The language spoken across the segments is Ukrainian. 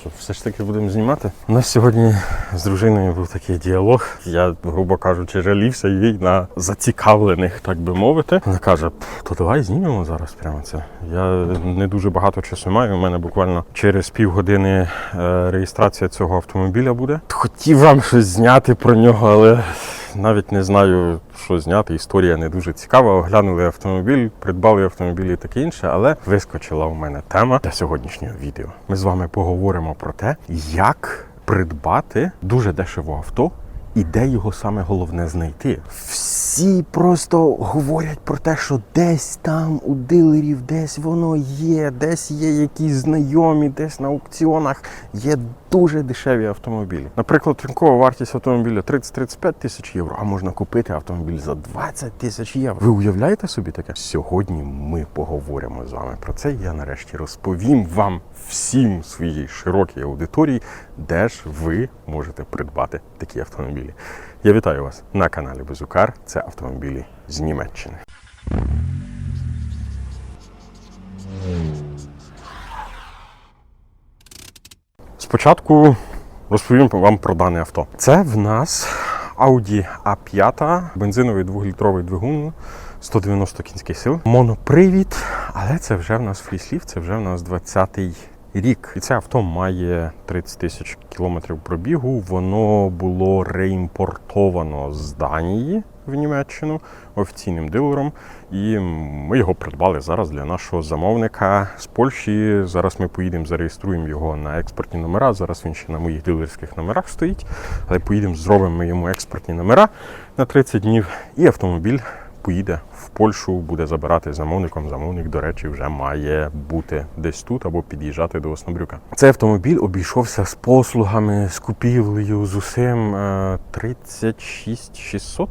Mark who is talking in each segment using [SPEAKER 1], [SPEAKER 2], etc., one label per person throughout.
[SPEAKER 1] Що, все ж таки будемо знімати. У нас сьогодні з дружиною був такий діалог. Я, грубо кажучи, жалівся їй на зацікавлених, так би мовити. Вона каже: то давай знімемо зараз прямо це. Я не дуже багато часу маю. У мене буквально через півгодини е, реєстрація цього автомобіля буде. Хотів вам щось зняти про нього, але навіть не знаю, що зняти. Історія не дуже цікава. Оглянули автомобіль, придбали автомобіль і таке інше, але вискочила у мене тема для сьогоднішнього відео. Ми з вами поговоримо про те, як придбати дуже дешево авто. І де його саме головне знайти? Всі просто говорять про те, що десь там у дилерів, десь воно є, десь є якісь знайомі, десь на аукціонах є дуже дешеві автомобілі. Наприклад, ринкова вартість автомобіля 30-35 тисяч євро, а можна купити автомобіль за 20 тисяч євро. Ви уявляєте собі таке? Сьогодні ми поговоримо з вами про це. Я нарешті розповім вам всім своїй широкій аудиторії, де ж ви можете придбати такі автомобілі. Я вітаю вас на каналі Безукар. Це автомобілі з Німеччини. Спочатку розповім вам про дане авто. Це в нас Audi A5, бензиновий двохлітровий двигун, 190 кінських сил, монопривід, але це вже в нас фріслів, це вже в нас 20-й рік. І це авто має 30 тисяч кілометрів пробігу. Воно було реімпортовано з Данії в Німеччину офіційним дилером. І ми його придбали зараз для нашого замовника з Польщі. Зараз ми поїдемо, зареєструємо його на експортні номера. Зараз він ще на моїх дилерських номерах стоїть. Але поїдемо, зробимо йому експортні номера на 30 днів, і автомобіль поїде в Польщу, буде забирати замовником. Замовник, до речі, вже має бути десь тут або під'їжджати до Оснобрюка. Цей автомобіль обійшовся з послугами, з купівлею, з усім е, 36 600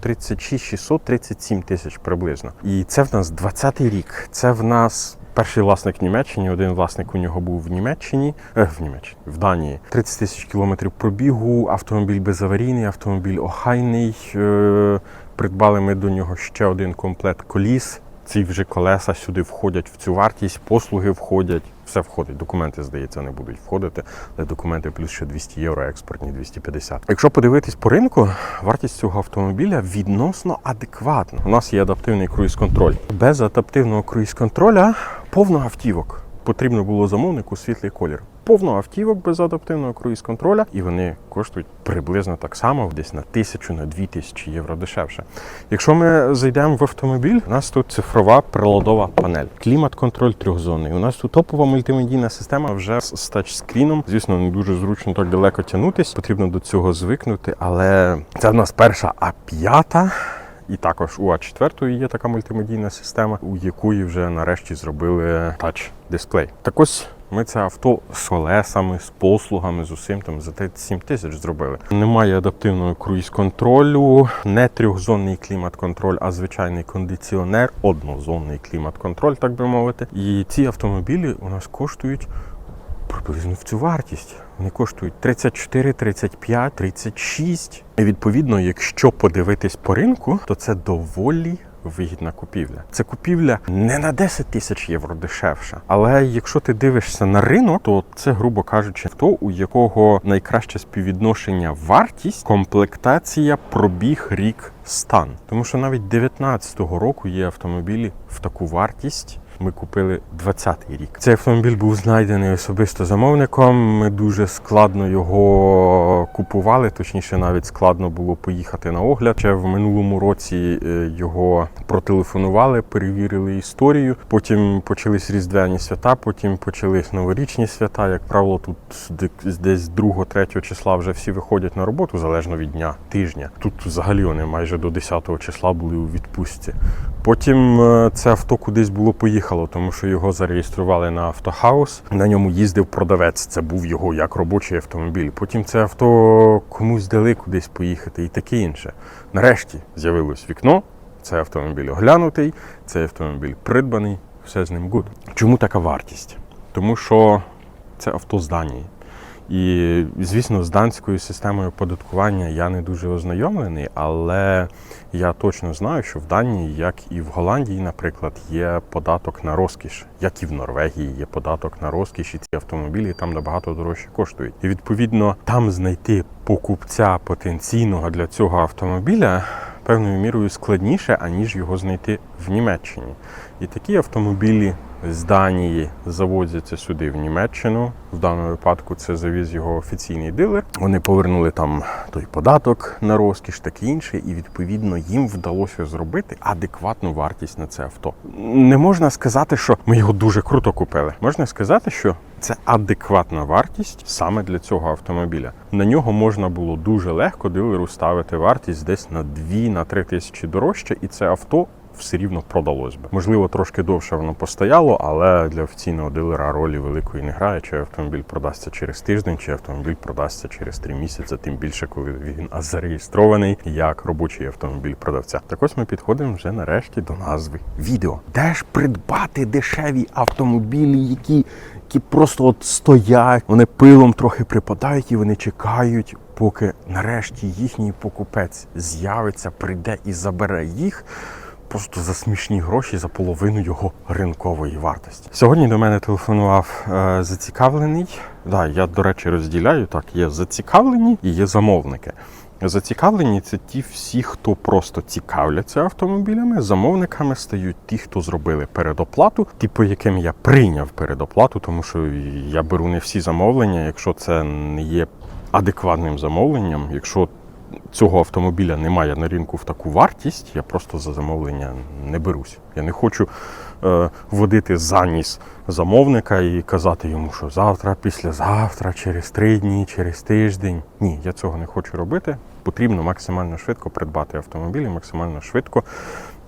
[SPEAKER 1] 36 600, 37 тисяч приблизно. І це в нас 20-й рік. Це в нас перший власник в Німеччині. Один власник у нього був в Німеччині, е, в Німеччині, в Данії. 30 тисяч кілометрів пробігу, автомобіль безаварійний, автомобіль охайний. Е, придбали ми до нього ще один комплект коліс. Ці вже колеса сюди входять в цю вартість, послуги входять, все входить. Документи, здається, не будуть входити, але документи плюс ще 200 євро, експортні 250. Якщо подивитись по ринку, вартість цього автомобіля відносно адекватна. У нас є адаптивний круїз-контроль. Без адаптивного круїз-контроля повно автівок. Потрібно було замовнику світлий колір. Повно автівок без адаптивного круїз-контроля, і вони коштують приблизно так само, десь на тисячу, на дві тисячі євро дешевше. Якщо ми зайдемо в автомобіль, у нас тут цифрова приладова панель, клімат-контроль трьохзонний. У нас тут топова мультимедійна система вже з тачскріном. Звісно, не дуже зручно так далеко тягнутись. Потрібно до цього звикнути, але це в нас перша А5. І також у А4 є така мультимедійна система, у якої вже нарешті зробили тач-дисплей. Так ось ми це авто з колесами, з послугами, з усім там за 37 тисяч зробили. Немає адаптивного круїз-контролю, не трьохзонний клімат-контроль, а звичайний кондиціонер, однозонний клімат-контроль, так би мовити. І ці автомобілі у нас коштують приблизно в цю вартість. Вони коштують 34, 35, 36. І відповідно, якщо подивитись по ринку, то це доволі. Вигідна купівля. Це купівля не на 10 тисяч євро дешевша. Але якщо ти дивишся на ринок, то це, грубо кажучи, хто у якого найкраще співвідношення вартість, комплектація, пробіг, рік, стан. Тому що навіть 19-го року є автомобілі в таку вартість. Ми купили 20-й рік. Цей автомобіль був знайдений особисто замовником. Ми дуже складно його купували, точніше, навіть складно було поїхати на огляд. Ще в минулому році е, його протелефонували, перевірили історію. Потім почались різдвяні свята, потім почались новорічні свята. Як правило, тут десь 2-3 числа вже всі виходять на роботу, залежно від дня тижня. Тут взагалі вони майже до 10 числа були у відпустці. Потім е, це авто кудись було поїхало, тому що його зареєстрували на автохаус. На ньому їздив продавець. Це був його як робочий автомобіль. Потім це авто комусь дали кудись поїхати і таке інше. Нарешті з'явилось вікно. Цей автомобіль оглянутий, цей автомобіль придбаний, все з ним гуд. Чому така вартість? Тому що це авто з Данії. І, звісно, з данською системою податкування я не дуже ознайомлений, але я точно знаю, що в Данії, як і в Голландії, наприклад, є податок на розкіш, як і в Норвегії є податок на розкіш, і ці автомобілі там набагато дорожче коштують. І відповідно там знайти покупця потенційного для цього автомобіля певною мірою складніше, аніж його знайти в Німеччині. І такі автомобілі з Данії завозяться сюди в Німеччину. В даному випадку це завіз його офіційний дилер. Вони повернули там той податок на розкіш, таке інше, і відповідно їм вдалося зробити адекватну вартість на це авто. Не можна сказати, що ми його дуже круто купили. Можна сказати, що це адекватна вартість саме для цього автомобіля. На нього можна було дуже легко дилеру ставити вартість десь на 2-3 тисячі дорожче, і це авто все рівно продалось би. Можливо, трошки довше воно постояло, але для офіційного дилера ролі великої не грає, чи автомобіль продасться через тиждень, чи автомобіль продасться через три місяці, тим більше, коли він зареєстрований як робочий автомобіль продавця. Так ось ми підходимо вже нарешті до назви відео. Де ж придбати дешеві автомобілі, які, які просто от стоять, вони пилом трохи припадають і вони чекають. Поки нарешті їхній покупець з'явиться, прийде і забере їх, просто за смішні гроші за половину його ринкової вартості. Сьогодні до мене телефонував е, зацікавлений. Да, я, до речі, розділяю так: є зацікавлені і є замовники. Зацікавлені це ті всі, хто просто цікавляться автомобілями. Замовниками стають ті, хто зробили передоплату, ті, по яким я прийняв передоплату, тому що я беру не всі замовлення, якщо це не є адекватним замовленням, якщо цього автомобіля немає на ринку в таку вартість, я просто за замовлення не берусь. Я не хочу е, вводити за ніс замовника і казати йому, що завтра, післязавтра, через три дні, через тиждень. Ні, я цього не хочу робити. Потрібно максимально швидко придбати автомобіль і максимально швидко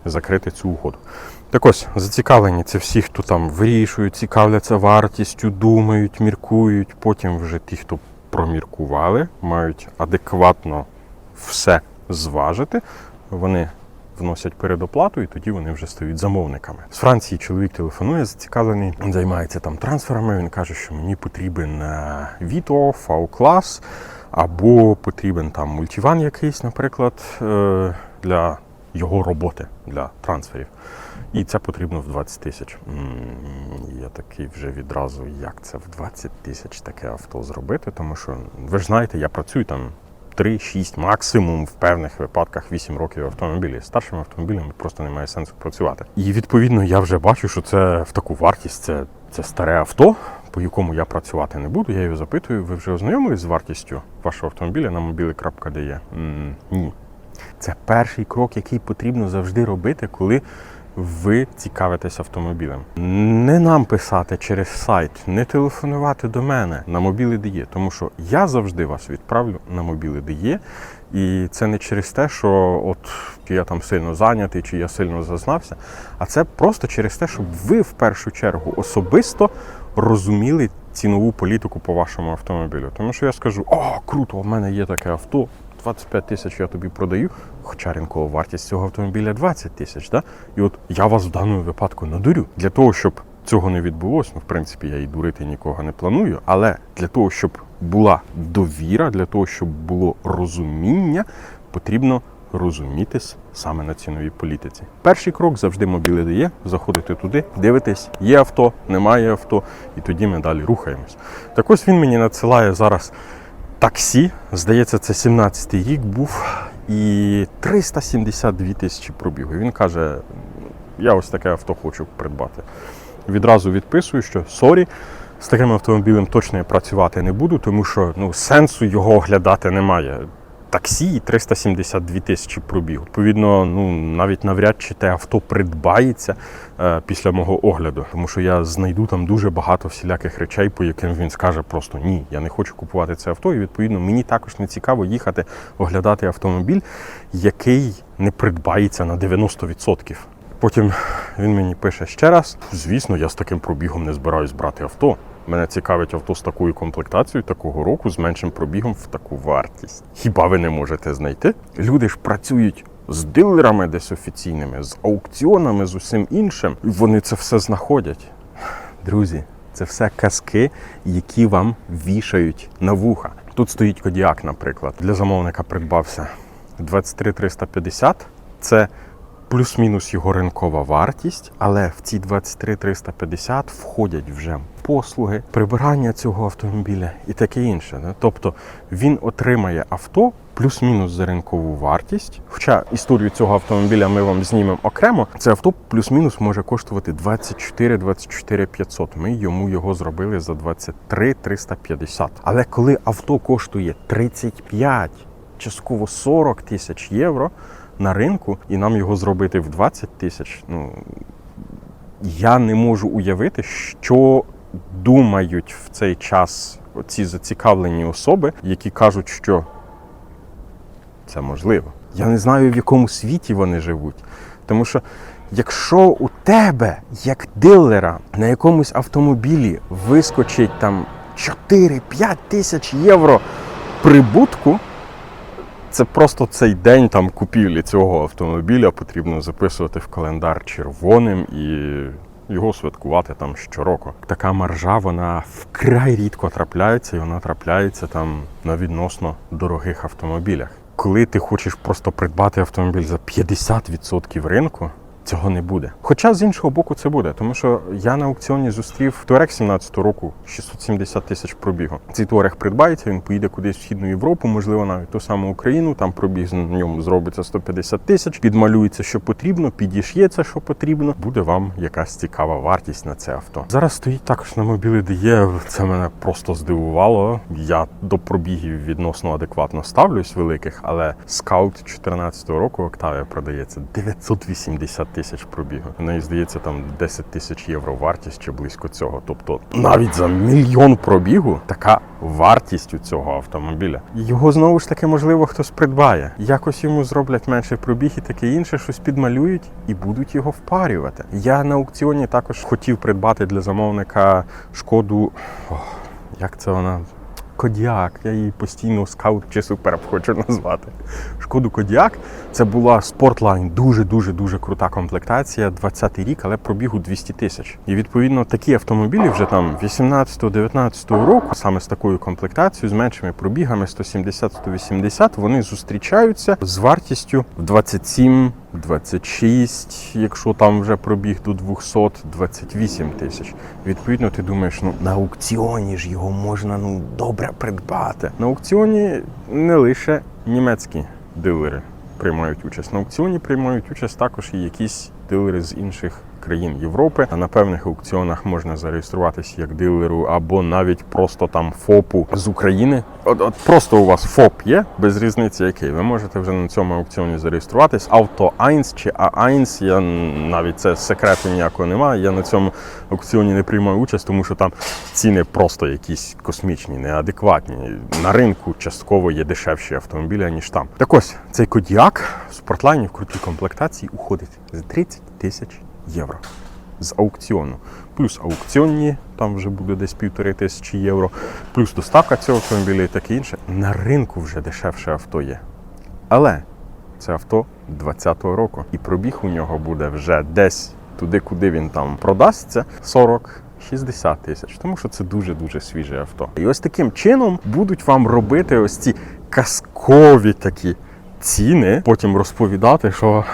[SPEAKER 1] закрити цю угоду. Так ось, зацікавлені це всі, хто там вирішують, цікавляться вартістю, думають, міркують. Потім вже ті, хто проміркували, мають адекватно все зважити. Вони вносять передоплату, і тоді вони вже стають замовниками. З Франції чоловік телефонує, зацікавлений, він займається там трансферами. Він каже, що мені потрібен е, Vito, V-клас, або потрібен там мультиван якийсь, наприклад, е, для його роботи для трансферів. І це потрібно в 20 тисяч. Я такий вже відразу, як це в 20 тисяч таке авто зробити, тому що ви ж знаєте, я працюю там 3-6, максимум в певних випадках 8 років автомобілі. Старшими автомобілями просто немає сенсу працювати. І відповідно я вже бачу, що це в таку вартість це, це старе авто, по якому я працювати не буду. Я його запитую, ви вже ознайомились з вартістю вашого автомобіля на мобілі.де? Ні. Це перший крок, який потрібно завжди робити, коли ви цікавитесь автомобілем. Не нам писати через сайт, не телефонувати до мене на мобіли DE, тому що я завжди вас відправлю на мобіли DE. І це не через те, що от я там сильно зайнятий, чи я сильно зазнався, а це просто через те, щоб ви в першу чергу особисто розуміли цінову політику по вашому автомобілю. Тому що я скажу: о, круто, в мене є таке авто. 25 тисяч я тобі продаю, хоча ринкова вартість цього автомобіля 20 тисяч. Да? І от я вас в даному випадку надурю. Для того, щоб цього не відбулося, ну в принципі, я і дурити нікого не планую, але для того, щоб була довіра, для того, щоб було розуміння, потрібно розумітись саме на ціновій політиці. Перший крок завжди мобілі дає, заходите туди, дивитесь, є авто, немає авто, і тоді ми далі рухаємось. Так ось він мені надсилає зараз таксі. Здається, це 17-й рік був і 372 тисячі пробігу. Він каже: я ось таке авто хочу придбати. Відразу відписую, що сорі, з таким автомобілем точно я працювати не буду, тому що ну, сенсу його оглядати немає. Таксі і 372 тисячі пробіг. Відповідно, ну навіть навряд чи те авто придбається е, після мого огляду, тому що я знайду там дуже багато всіляких речей, по яким він скаже просто ні, я не хочу купувати це авто. І відповідно мені також не цікаво їхати оглядати автомобіль, який не придбається на 90%. Потім він мені пише ще раз: звісно, я з таким пробігом не збираюсь брати авто. Мене цікавить авто з такою комплектацією, такого року, з меншим пробігом в таку вартість. Хіба ви не можете знайти? Люди ж працюють з дилерами десь офіційними, з аукціонами, з усім іншим. І вони це все знаходять. Друзі, Це все казки, які вам вішають на вуха. Тут стоїть Кодіак, наприклад. Для замовника придбався 23 350. Це плюс-мінус його ринкова вартість, але в ці 23 350 входять вже послуги, прибирання цього автомобіля і таке інше. Тобто він отримає авто плюс-мінус за ринкову вартість. Хоча історію цього автомобіля ми вам знімемо окремо. Це авто плюс-мінус може коштувати 24 24 500. Ми йому його зробили за 23 350. Але коли авто коштує 35, частково 40 тисяч євро на ринку, і нам його зробити в 20 тисяч, ну я не можу уявити, що думають в цей час ці зацікавлені особи, які кажуть, що це можливо. Я не знаю, в якому світі вони живуть. Тому що якщо у тебе, як дилера, на якомусь автомобілі вискочить там 4-5 тисяч євро прибутку, це просто цей день там купівлі цього автомобіля потрібно записувати в календар червоним і його святкувати там щороку. Така маржа вона вкрай рідко трапляється, і вона трапляється там на відносно дорогих автомобілях. Коли ти хочеш просто придбати автомобіль за 50% ринку, цього не буде. Хоча з іншого боку це буде, тому що я на аукціоні зустрів Туарек 17 року 670 тисяч пробігу. Цей Туарек придбається, він поїде кудись в Східну Європу, можливо, навіть ту саму Україну. Там пробіг на ньому зробиться 150 тисяч, підмалюється, що потрібно, підіш'ється, що потрібно. Буде вам якась цікава вартість на це авто. Зараз стоїть також на мобілі DE, Це мене просто здивувало. Я до пробігів відносно адекватно ставлюсь великих, але скаут 2014 року Октавія продається 980 тисяч пробігу. Неї здається там 10 тисяч євро вартість чи близько цього. Тобто навіть за мільйон пробігу така вартість у цього автомобіля. Його знову ж таки можливо хтось придбає. Якось йому зроблять менше пробіг і таке інше, щось підмалюють і будуть його впарювати. Я на аукціоні також хотів придбати для замовника шкоду. Ох, як це вона? Кодіак, я її постійно скаут чи суперб хочу назвати. Шкоду Кодіак. Це була Sportline, дуже дуже крута комплектація, 20-й рік, але пробігу 200 тисяч. І відповідно такі автомобілі вже там 18-19 року, саме з такою комплектацією, з меншими пробігами 170-180, вони зустрічаються з вартістю в 27 26, якщо там вже пробіг до 200, 28 тисяч. Відповідно, ти думаєш, ну на аукціоні ж його можна ну добре придбати. На аукціоні не лише німецькі дилери приймають участь. На аукціоні приймають участь також і якісь дилери з інших країн Європи. На певних аукціонах можна зареєструватися як дилеру або навіть просто там ФОПу з України. От, от просто у вас ФОП є, без різниці який. Ви можете вже на цьому аукціоні зареєструватись. Авто 1 чи А1, я навіть це секрету ніякого немає. Я на цьому аукціоні не приймаю участь, тому що там ціни просто якісь космічні, неадекватні. На ринку частково є дешевші автомобілі, ніж там. Так ось цей Кодіак в спортлайні в крутій комплектації уходить за 30 тисяч євро з аукціону. Плюс аукціонні, там вже буде десь півтори тисячі євро, плюс доставка цього автомобіля і таке інше. На ринку вже дешевше авто є. Але це авто 20-го року, і пробіг у нього буде вже десь туди, куди він там продасться, 40 60 тисяч, тому що це дуже-дуже свіже авто. І ось таким чином будуть вам робити ось ці казкові такі ціни, потім розповідати, що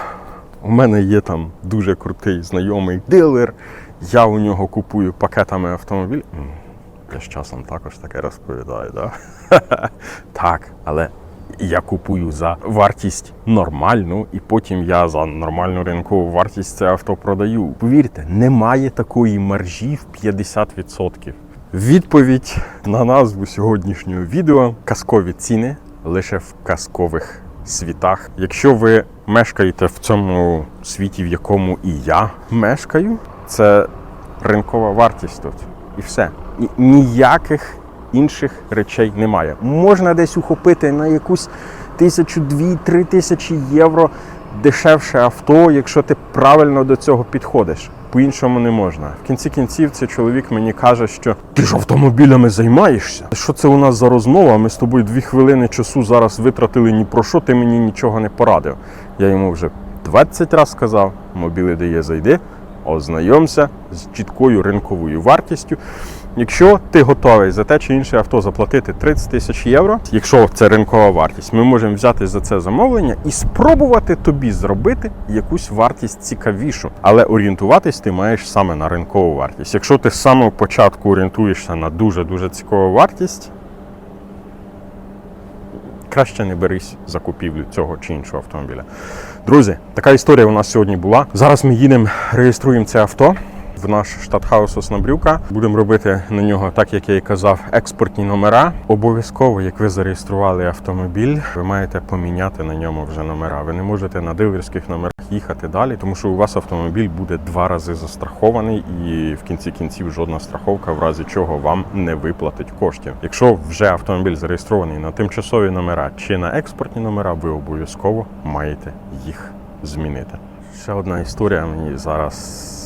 [SPEAKER 1] у мене є там дуже крутий знайомий дилер, я у нього купую пакетами автомобіль. Я з часом також таке розповідаю, да? так, але я купую за вартість нормальну, і потім я за нормальну ринкову вартість це авто продаю. Повірте, немає такої маржі в 50%. Відповідь на назву сьогоднішнього відео казкові ціни лише в казкових світах. Якщо ви мешкаєте в цьому світі, в якому і я мешкаю, це ринкова вартість тут. І все. І ніяких інших речей немає. Можна десь ухопити на якусь тисячу, дві, три тисячі євро дешевше авто, якщо ти правильно до цього підходиш. По-іншому не можна. В кінці кінців цей чоловік мені каже, що ти ж автомобілями займаєшся. Що це у нас за розмова? Ми з тобою дві хвилини часу зараз витратили ні про що, ти мені нічого не порадив. Я йому вже 20 разів сказав, мобіли дає зайди, Ознайомся з чіткою ринковою вартістю. Якщо ти готовий за те чи інше авто заплатити 30 тисяч євро, якщо це ринкова вартість, ми можемо взяти за це замовлення і спробувати тобі зробити якусь вартість цікавішу. Але орієнтуватись ти маєш саме на ринкову вартість. Якщо ти з самого початку орієнтуєшся на дуже дуже цікаву вартість, краще не берись за купівлю цього чи іншого автомобіля. Друзі, така історія у нас сьогодні була. Зараз ми їдемо, реєструємо це авто в наш штатхаус Оснабрюка. Будемо робити на нього, так як я і казав, експортні номера. Обов'язково, як ви зареєстрували автомобіль, ви маєте поміняти на ньому вже номера. Ви не можете на дилерських номерах їхати далі, тому що у вас автомобіль буде два рази застрахований, і в кінці кінців жодна страховка, в разі чого вам не виплатить коштів. Якщо вже автомобіль зареєстрований на тимчасові номера чи на експортні номера, ви обов'язково маєте їх змінити. Ще одна історія мені зараз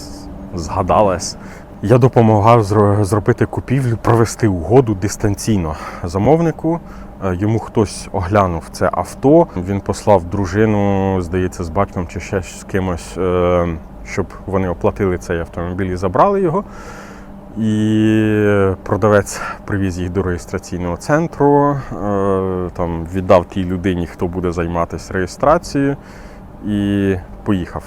[SPEAKER 1] згадалась. Я допомагав зробити купівлю, провести угоду дистанційно замовнику. Е, Йому хтось оглянув це авто. Він послав дружину, здається, з батьком чи ще з кимось, е, щоб вони оплатили цей автомобіль і забрали його. І продавець привіз їх до реєстраційного центру, е, там віддав тій людині, хто буде займатися реєстрацією, і поїхав.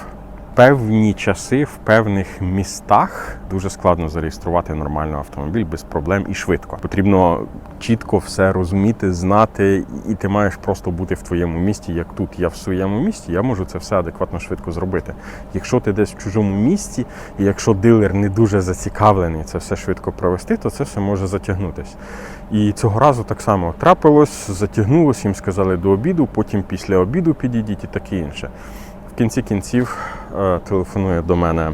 [SPEAKER 1] Певні часи в певних містах дуже складно зареєструвати нормально автомобіль без проблем і швидко. Потрібно чітко все розуміти, знати, і ти маєш просто бути в твоєму місті, як тут. Я в своєму місті, я можу це все адекватно швидко зробити. Якщо ти десь в чужому місті, і якщо дилер не дуже зацікавлений це все швидко провести, то це все може затягнутися. І цього разу так само трапилось, затягнулося, їм сказали до обіду, потім після обіду підійдіть і таке інше. В кінці кінців телефонує до мене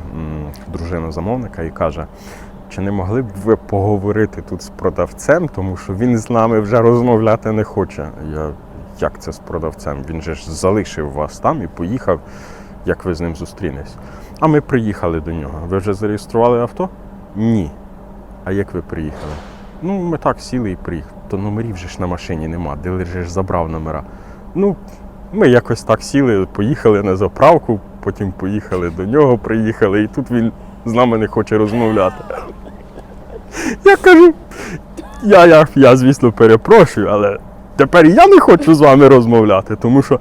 [SPEAKER 1] дружина замовника і каже: чи не могли б ви поговорити тут з продавцем, тому що він з нами вже розмовляти не хоче. Я як це з продавцем? Він же ж залишив вас там і поїхав, як ви з ним зустрінетесь. А ми приїхали до нього. Ви вже зареєстрували авто? Ні. А як ви приїхали? Ну, ми так сіли і приїхали. То номерів же ж на машині нема, дилер же ж забрав номера. Ну, ми якось так сіли, поїхали на заправку, потім поїхали до нього, приїхали, і тут він з нами не хоче розмовляти. Я кажу, я, я, я звісно, перепрошую, але тепер я не хочу з вами розмовляти, тому що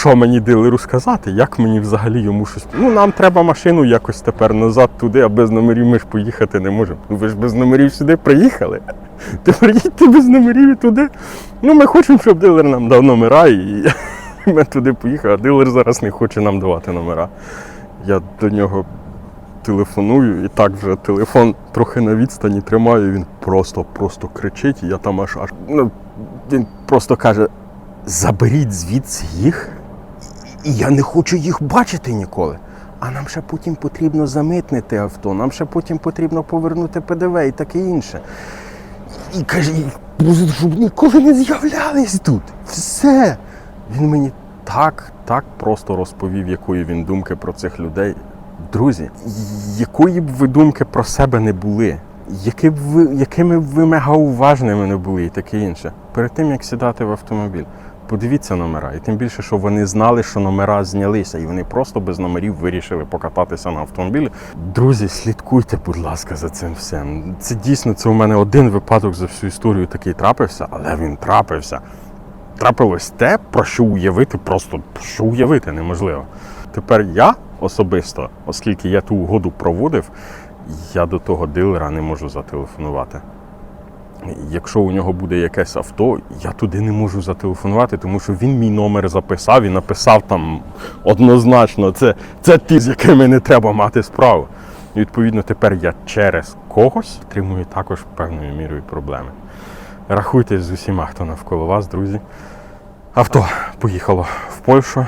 [SPEAKER 1] що мені дилеру сказати, як мені взагалі йому щось. Ну, нам треба машину якось тепер назад туди, а без номерів ми ж поїхати не можемо. Ну ви ж без номерів сюди приїхали. Тепер їдьте без номерів і туди. Ну, ми хочемо, щоб дилер нам дав номера, і ми туди поїхали, а дилер зараз не хоче нам давати номера. Я до нього телефоную, і так вже телефон трохи на відстані тримаю, він просто, просто кричить, і я там аж аж. Ну, він просто каже: заберіть звідси їх, і я не хочу їх бачити ніколи. А нам ще потім потрібно замитнити авто, нам ще потім потрібно повернути ПДВ і таке інше. І каже, щоб ніколи не з'являлись тут. Все. Він мені так, так просто розповів, якої він думки про цих людей. Друзі, якої б ви думки про себе не були, які б ви, якими б ви мегауважними не були і таке інше. Перед тим як сідати в автомобіль, подивіться номера. І тим більше, що вони знали, що номера знялися, і вони просто без номерів вирішили покататися на автомобілі. Друзі, слідкуйте, будь ласка, за цим всім. Це дійсно це у мене один випадок за всю історію такий трапився, але він трапився. Трапилось те, про що уявити, просто що уявити неможливо. Тепер я особисто, оскільки я ту угоду проводив, я до того дилера не можу зателефонувати. Якщо у нього буде якесь авто, я туди не можу зателефонувати, тому що він мій номер записав і написав там однозначно, це, це ті, з якими не треба мати справу. І відповідно тепер я через когось отримую також певною мірою проблеми. Рахуйте з усіма, хто навколо вас, друзі. Авто поїхало в Польщу.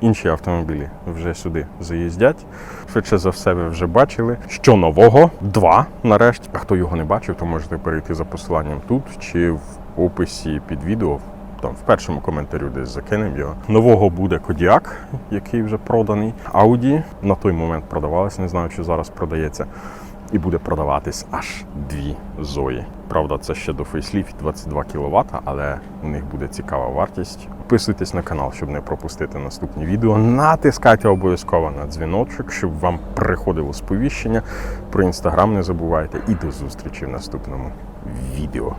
[SPEAKER 1] Інші автомобілі вже сюди заїздять. Швидше за все, ви вже бачили. Що нового? Два нарешті. А хто його не бачив, то можете перейти за посиланням тут чи в описі під відео. Там в першому коментарю десь закинемо його. Нового буде Кодіак, який вже проданий. Audi на той момент продавалось, не знаю, чи зараз продається. І буде продаватись аж дві Зої. Правда, це ще до фейсліфт 22 кВт, але у них буде цікава вартість. Підписуйтесь на канал, щоб не пропустити наступні відео. Натискайте обов'язково на дзвіночок, щоб вам приходило сповіщення. Про інстаграм не забувайте. І до зустрічі в наступному відео.